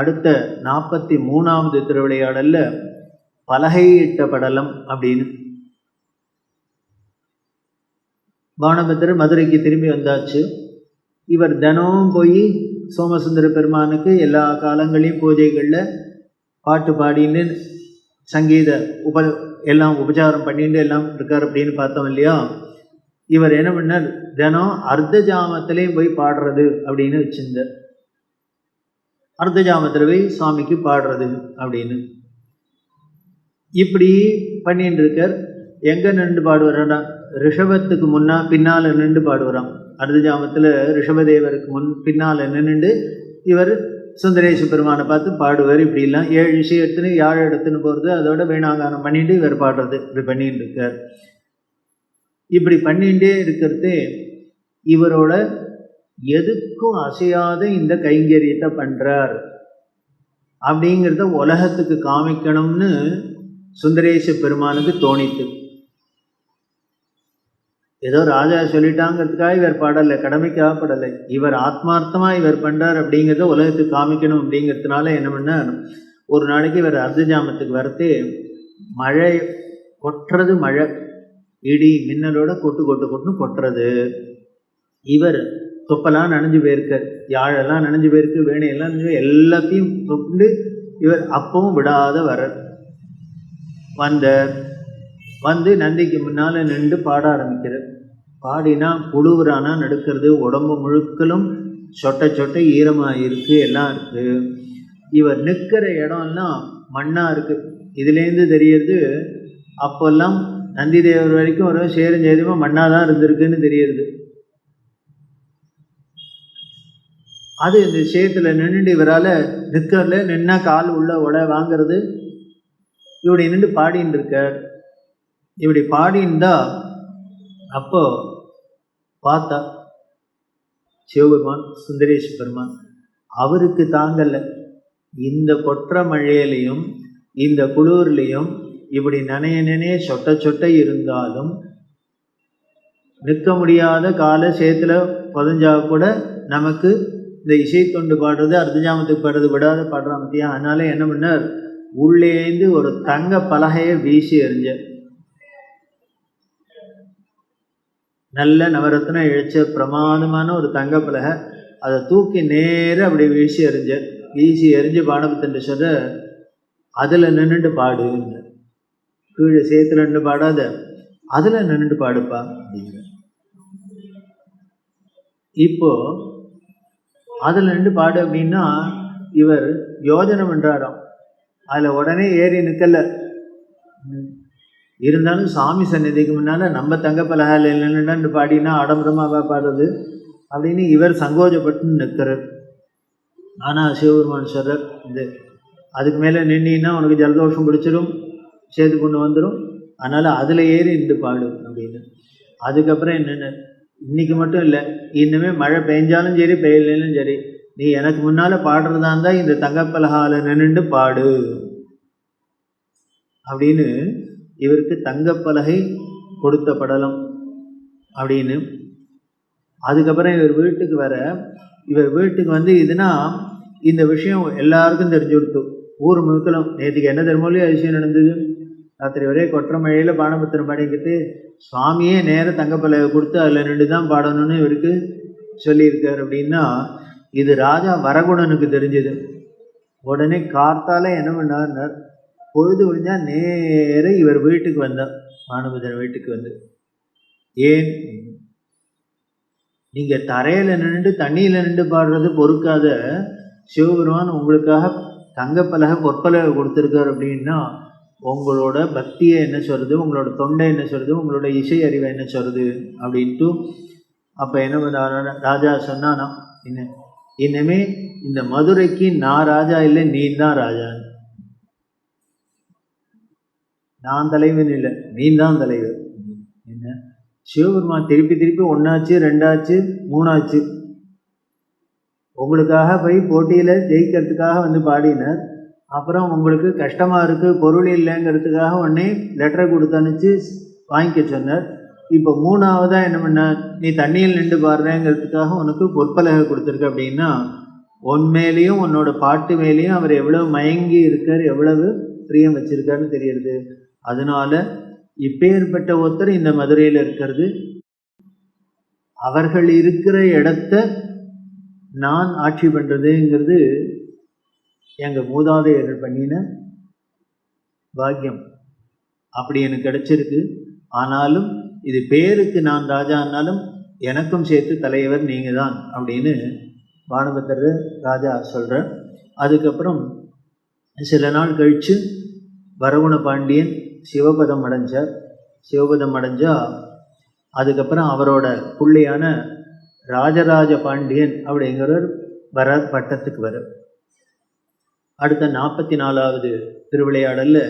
அடுத்த நாற்பத்தி மூணாவது திருவிளையாடல்ல பலகையிட்ட படலம் அப்படின்னு. பானபத்திரர் மதுரைக்கு திரும்பி வந்தாச்சு. இவர் தினமும் போய் சோமசுந்தர பெருமானுக்கு எல்லா காலங்களையும் பூஜைகளில் பாட்டு பாடின்னு சங்கீத உப எல்லாம் உபச்சாரம் பண்ணிட்டு எல்லாம் இருக்கார் அப்படின்னு பார்த்தோம் இல்லையா? இவர் என்ன பண்ணார்? தினம் அர்த்த ஜாமத்திலையும் போய் பாடுறது அப்படின்னு வச்சிருந்தார். அர்த்த ஜாமத்தில் சுவாமிக்கு பாடுறது அப்படின்னு. இப்படி பண்ணிட்டு இருக்கார். எங்கே நின்று பாடுவாரா ரிஷபத்துக்கு முன்னா பின்னால் நின்று பாடுவாராம். அர்த்த ஜாமத்தில் ரிஷபதேவருக்கு முன் பின்னால் நின்றுண்டு இவர் சுந்தரேச பெருமானை பார்த்து பாடுவார். இப்படிலாம் ஏழு விஷயம் எடுத்துன்னு யாழ் எடுத்துன்னு போகிறது அதோட வீணாங்கானம் பண்ணிட்டு இவர் பாடுறது. இப்படி பண்ணிட்டு இருக்கார். இப்படி பண்ணிகிட்டே இருக்கிறது இவரோட எதுக்கும் அசையாத இந்த கைங்கரியத்தை பண்ணுறார் அப்படிங்கிறத உலகத்துக்கு காமிக்கணும்னு சுந்தரேச பெருமானுக்கு தோணித்து. ஏதோ ராஜா சொல்லிட்டாங்கிறதுக்காக இவர் பாடலை கடமைக்காக படலை. இவர் ஆத்மார்த்தமாக இவர் பண்ணுறார் அப்படிங்கிறத உலகத்துக்கு காமிக்கணும் அப்படிங்கிறதுனால என்ன பண்ணார் ஒரு நாளைக்கு இவர் அர்த்தஜாமத்துக்கு வரத்து மழை கொட்டுறது மழை இடி மின்னலோட கொட்டு கொட்டு கொட்டுன்னு கொட்டுறது. இவர் தொப்பெல்லாம் நனைஞ்சு போயிருக்கார் யாழெல்லாம் நனைஞ்சு போயிருக்கு வேணையெல்லாம் நனைஞ்சு எல்லாத்தையும் தொண்டு இவர் அப்பவும் விடாத வர்றார். வந்த வந்து நந்திக்கு முன்னால் நின்று பாட ஆரம்பிக்கிறார். பாடினா குழுவுறானா நடுக்கிறது உடம்பு முழுக்கலும் சொட்ட சொட்ட ஈரமாக இருக்குது எல்லாம் இருக்குது இவர் நிற்கிற இடம்லாம் மண்ணாக இருக்குது இதுலேருந்து தெரியறது அப்போல்லாம் நந்தி தேவர் வரைக்கும் ஒரு சேரும் சேதமாக மண்ணாக தான் இருந்திருக்குன்னு தெரியுது அது இந்த விஷயத்தில் நின்றுட்டு இவரால் நிற்கல நின்னா கால் உள்ள உட வாங்கிறது. இப்படி நின்று பாடின்னு இருக்கார். இப்படி பாடிந்தா அப்போ பார்த்தா சிவபெருமான் சுந்தரேஷ் பெருமான் அவருக்கு தாங்கல்ல. இந்த கொற்ற மழையிலையும் இந்த குளூர்லேயும் இப்படி நனைய நினைய சொட்ட சொட்ட இருந்தாலும் நிற்க முடியாத கால சேத்துல புதஞ்சா கூட நமக்கு இந்த இசை தொண்டு பாடுறது அர்த்தஜாமத்துக்கு பாடுறது விடாத பாடுறா மத்தியா. அதனால என்ன பண்ணார்? உள்ளேந்து ஒரு தங்க பலகையை வீசி எறிஞ்ச நல்ல நவரத்னம் இழைச்ச பிரமாதமான ஒரு தங்க பலகை அதை தூக்கி நேர அப்படி வீசி எறிஞ்ச வீசி எறிஞ்சு பானபத்தன் சொல்ற அதில் நின்றுட்டு பாடு கீழே சேத்துல நின்று பாடாத அதில் நின்றுட்டு பாடுப்பா அப்படிங்கிற. இப்போ அதில் ரெண்டு பாடு அப்படின்னா இவர் யோஜனை பண்ணுறாராம் அதில் உடனே ஏறி நிற்கலை இருந்தாலும் சாமி சந்நிதிக்கு முன்னால் நம்ம தங்க பலகால நின்று பாடினா ஆடம்பரமாக பாடுறது அப்படின்னு இவர் சங்கோஜப்பட்டு நிற்கிறார். ஆனால் சிவபெருமான் சொல்கிறார் இது அதுக்கு மேலே நின்னா உனக்கு ஜலதோஷம் பிடிச்சிரும் சேது கொண்டு வந்துடும் அதனால் அதில் ஏறி நின்று பாடு அப்படின்னு. அதுக்கப்புறம் என்னென்ன இன்றைக்கி மட்டும் இல்லை இன்னுமே மழை பெஞ்சாலும் சரி பெய்யலையும் சரி நீ எனக்கு முன்னால் பாடுறதா இருந்தால் இந்த தங்கப்பலகால நின்றுண்டு பாடு. அப்படின்னு இவருக்கு தங்கப்பலகை கொடுத்த படலம் அப்படின்னு. அதுக்கப்புறம் இவர் வீட்டுக்கு வர இவர் வீட்டுக்கு வந்து இதுனா இந்த விஷயம் எல்லாருக்கும் தெரிஞ்சு கொடுத்து ஊர் முழுக்கலும் நேற்றுக்கு என்ன தெரியுமோ அதிசயம் நடந்தது? ராத்திரி ஒரே கொற்ற மழையில் பானபத்திரம் பாடிக்கிட்டு சுவாமியே நேராக தங்கப்பலகை கொடுத்து அதில் நின்று தான் பாடணும்னு இவருக்கு சொல்லியிருக்கார் அப்படின்னா இது ராஜா வரகுணனுக்கு தெரிஞ்சது. உடனே கார்த்தால என்ன பண்ணார்னார் பொழுது விழிஞ்சா நேர இவர் வீட்டுக்கு வந்தார் பானுபதன் வீட்டுக்கு வந்து. ஏன்? நீங்கள் தரையில் நின்று தண்ணியில் நின்று பாடுறது பொறுக்காத சிவபெருமான் உங்களுக்காக தங்கப்பலகை பொற்பலகை கொடுத்துருக்கார் அப்படின்னா உங்களோட பக்தியை என்ன சொல்கிறது உங்களோட தொண்டை என்ன சொல்கிறது உங்களோட இசை அறிவை என்ன சொல்கிறது அப்படின்ட்டு அப்போ என்ன பண்ண ராஜா சொன்னானா என்ன இனிமே இந்த மதுரைக்கு நான் ராஜா இல்லை நீ தான் ராஜா. நான் தலைவன் இல்லை நீ தான் தலைவர். என்ன? சிவபெருமான் திருப்பி திருப்பி ஒன்றாச்சு ரெண்டாச்சு மூணாச்சு. உங்களுக்காக போய் போட்டியில் ஜெயிக்கிறதுக்காக வந்து பாடினார். அப்புறம் உங்களுக்கு கஷ்டமாக இருக்குது பொருள் இல்லைங்கிறதுக்காக உடனே லெட்டரை கொடுத்து அனுப்பிச்சு வாங்கிக்க சொன்னார். இப்போ மூணாவதாக என்ன பண்ண நீ தண்ணியில் நின்று பாடுறேங்கிறதுக்காக உனக்கு பொற்பலகை கொடுத்துருக்கு அப்படின்னா உன் மேலேயும் உன்னோட பாட்டு மேலேயும் அவர் எவ்வளவு மயங்கி இருக்கார் எவ்வளவு பிரியம் வச்சுருக்காருன்னு தெரியுது. அதனால இப்பேற்பட்ட ஒருத்தர் இந்த மதுரையில் இருக்கிறது. அவர்கள் இருக்கிற இடத்த நான் ஆட்சி பண்ணுறதுங்கிறது எங்கள் மூதாதையர்கள் பண்ணின? பாக்கியம். அப்படி எனக்கு கிடைச்சிருக்கு. ஆனாலும் இது பேருக்கு நான் ராஜான்னாலும் எனக்கும் சேர்த்து தலைவர் நீங்கள் தான் அப்படின்னு பானுபத்தர் ராஜா சொல்கிறார் அதுக்கப்புறம் சில நாள் கழித்து வரகுண பாண்டியன் சிவபதம் அடைஞ்சார். சிவபதம் அடைஞ்சா அதுக்கப்புறம் அவரோட பிள்ளையான ராஜராஜ பாண்டியன் அப்படிங்கிறவர் வர பட்டத்துக்கு வர அடுத்த நாற்பத்தி நாலாவது திருவிளையாடலில்